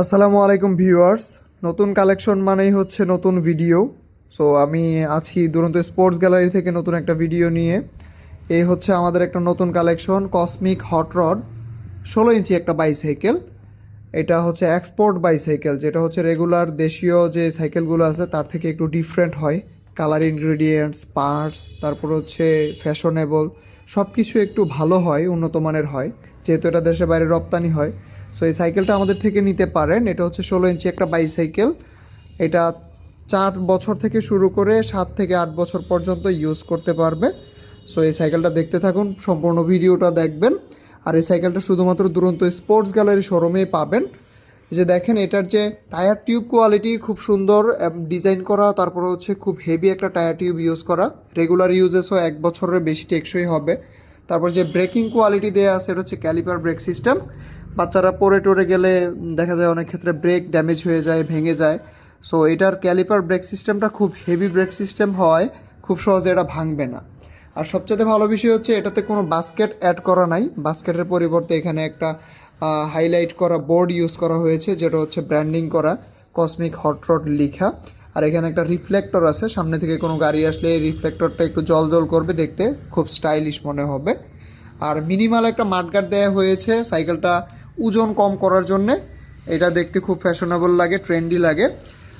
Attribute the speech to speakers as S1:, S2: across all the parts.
S1: আসসালামু আলাইকুম ভিউয়ার্স। নতুন কালেকশন মানেই হচ্ছে নতুন ভিডিও। সো আমি আছি দুরন্ত স্পোর্টস গ্যালারি থেকে নতুন একটা ভিডিও নিয়ে। এই হচ্ছে আমাদের একটা নতুন কালেকশন কসমিক হট রড ষোলো ইঞ্চি একটা বাইসাইকেল এটা হচ্ছে এক্সপোর্ট বাইসাইকেল যেটা হচ্ছে রেগুলার দেশীয় যে সাইকেলগুলো আছে, তার থেকে একটু ডিফারেন্ট হয়। কালার ইনগ্রেডিয়েন্টস পার্টস তারপর হচ্ছে ফ্যাশনেবল সব কিছু একটু ভালো হয়, উন্নত মানের হয়। যেহেতু এটা দেশের বাইরে রপ্তানি হয়। সো এই সাইকেলটা আমাদের থেকে নিতে পারেন। এটা হচ্ছে ষোলো ইঞ্চি একটা বাইসাইকেল এটা চার বছর থেকে শুরু করে সাত থেকে আট বছর পর্যন্ত ইউজ করতে পারবে। সো এই সাইকেলটা দেখতে থাকুন, সম্পূর্ণ ভিডিওটা দেখবেন। আর এই সাইকেলটা শুধুমাত্র দুরন্ত স্পোর্টস গ্যালারি শোরুমেই পাবেন। যে দেখেন, এটার যে টায়ার টিউব কোয়ালিটি খুব সুন্দর ডিজাইন করা, তারপরে হচ্ছে খুব হেভি একটা টায়ার টিউব ইউজ করা। রেগুলার ইউজেসও এক বছরের বেশি টেকসই হবে। তারপর যে ব্রেকিং কোয়ালিটি দেওয়া আছে, এটা হচ্ছে ক্যালিপার ব্রেক সিস্টেম বাচ্চারা পরে টরে গেলে দেখা যায় অনেক ক্ষেত্রে ব্রেক ড্যামেজ হয়ে যায়, ভেঙে যায়। সো এটার ক্যালিপার ব্রেক সিস্টেমটা খুব হেভি ব্রেক সিস্টেম হয়, খুব সহজে এটা ভাঙবে না। আর সবচেয়ে ভালো বিষয় হচ্ছে, এটাতে কোনো বাস্কেট অ্যাড করা নাই। বাস্কেটের পরিবর্তে এখানে একটা হাইলাইট করা বোর্ড ইউজ করা হয়েছে, যেটা হচ্ছে ব্র্যান্ডিং করা কসমিক হট রড লিখা। আর এখানে একটা রিফ্লেক্টর আছে, সামনে থেকে কোনো গাড়ি আসলে এই রিফ্লেক্টরটা একটু জল জল করবে দেখতে, খুব স্টাইলিশ মনে হবে। আর মিনিমাল একটা মাঠগার্ড দেওয়া হয়েছে সাইকেলটা ওজন কম করার জন্যে। এটা দেখতে খুব ফ্যাশনেবল লাগে ট্রেন্ডি লাগে।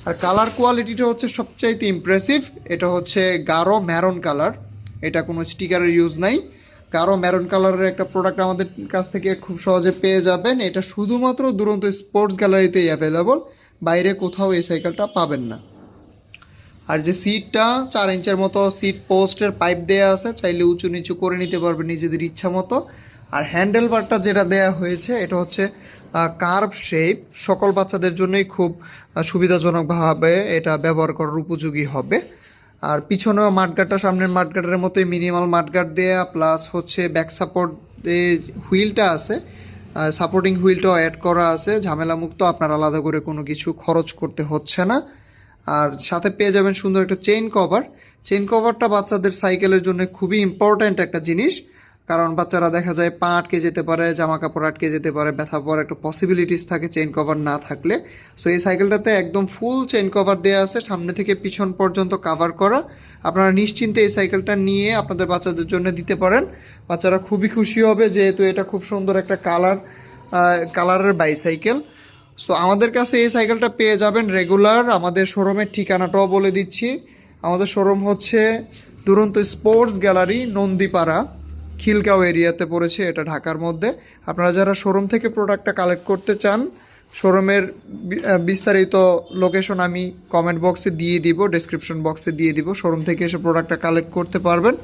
S1: আর কালার কোয়ালিটিটা হচ্ছে সবচাইতে ইমপ্রেসিভ এটা হচ্ছে গাঢ় ম্যারন কালার এটা কোনো স্টিকারের ইউজ নাই। গাঢ় ম্যারন কালারের একটা প্রোডাক্ট আমাদের কাছ থেকে খুব সহজে পেয়ে যাবেন। এটা শুধুমাত্র দুরন্ত স্পোর্টস গ্যালারিতেই অ্যাভেলেবল বাইরে কোথাও এই সাইকেলটা পাবেন না। আর যে সিটটা চার ইঞ্চের মতো সিট পোস্টের পাইপ দেওয়া আছে, চাইলে উঁচু নিচু করে নিতে পারবে নিজেদের ইচ্ছা মতো। আর হ্যান্ডেল বারটা যেটা দেয়া হয়েছে, এটা হচ্ছে কার্ভ শেপ। সকল বাচ্চাদের জন্যই খুব সুবিধাজনকভাবে এটা ব্যবহার করার উপযোগী হবে। আর পিছনেও মাঠগাটটা, সামনের মাঠগাটের মতোই মিনিমাল মাঠগাট দেয়া প্লাস হচ্ছে ব্যাক সাপোর্ট হুইলটা আছে সাপোর্টিং হুইলটাও অ্যাড করা আছে। ঝামেলা মুক্ত আপনার আলাদা করে কোনো কিছু খরচ করতে হচ্ছে না। আর সাথে পেয়ে যাবেন সুন্দর একটা চেইন কভার চেইন কভারটা বাচ্চাদের সাইকেলের জন্য খুবই ইম্পর্ট্যান্ট একটা জিনিস। কারণ বাচ্চারা দেখা যায় পা আটকে যেতে পারে জামা কাপড় আটকে যেতে পারে, ব্যথা পড়ার একটা পসিবিলিটিস থাকে চেন কভার না থাকলে। সো এই সাইকেলটাতে একদম ফুল চেইন কভার দেওয়া আছে, সামনে থেকে পিছন পর্যন্ত কাভার করা। আপনারা নিশ্চিন্তে এই সাইকেলটা নিয়ে আপনাদের বাচ্চাদের জন্য দিতে পারেন। বাচ্চারা খুবই খুশি হবে যেহেতু এটা খুব সুন্দর একটা কালার কালারের বাইসাইকেল সো আমাদের কাছে এই সাইকেলটা পেয়ে যাবেন রেগুলার আমাদের শোরুমের ঠিকানাটাও বলে দিচ্ছি। আমাদের শোরুম হচ্ছে দুরন্ত স্পোর্টস গ্যালারি নন্দীপাড়া। খিলগাঁও এরিয়াতে পড়েছে, এটা ঢাকার মধ্যে। আপনারা যারা শোরুম থেকে প্রোডাক্টটা কালেক্ট করতে চান, শোরুমের বিস্তারিত লোকেশন আমি কমেন্ট বক্সে দিয়ে দিব ডেসক্রিপশন বক্সে দিয়ে দিব, শোরুম থেকে এসে প্রোডাক্টটা কালেক্ট করতে পারবেন।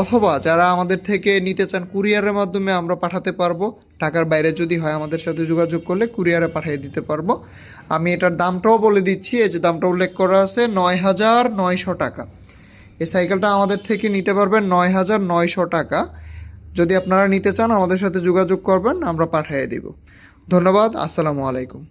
S1: অথবা যারা আমাদের থেকে নিতে চান কুরিয়ারের মাধ্যমে আমরা পাঠাতে পারব। ঢাকার বাইরে যদি হয় আমাদের সাথে যোগাযোগ করলে কুরিয়ারে পাঠিয়ে দিতে পারব। আমি এটার দামটাও বলে দিচ্ছি, এই যে দামটা উল্লেখ করা আছে, নয় হাজার নয়শো টাকা। এই সাইকেলটা আমাদের থেকে নিতে পারবেন নয় হাজার নয়শো টাকা। যদি আপনারা নিতে চান আমাদের সাথে যোগাযোগ করবেন আমরা পাঠিয়ে দেব। ধন্যবাদ আসসালামু আলাইকুম।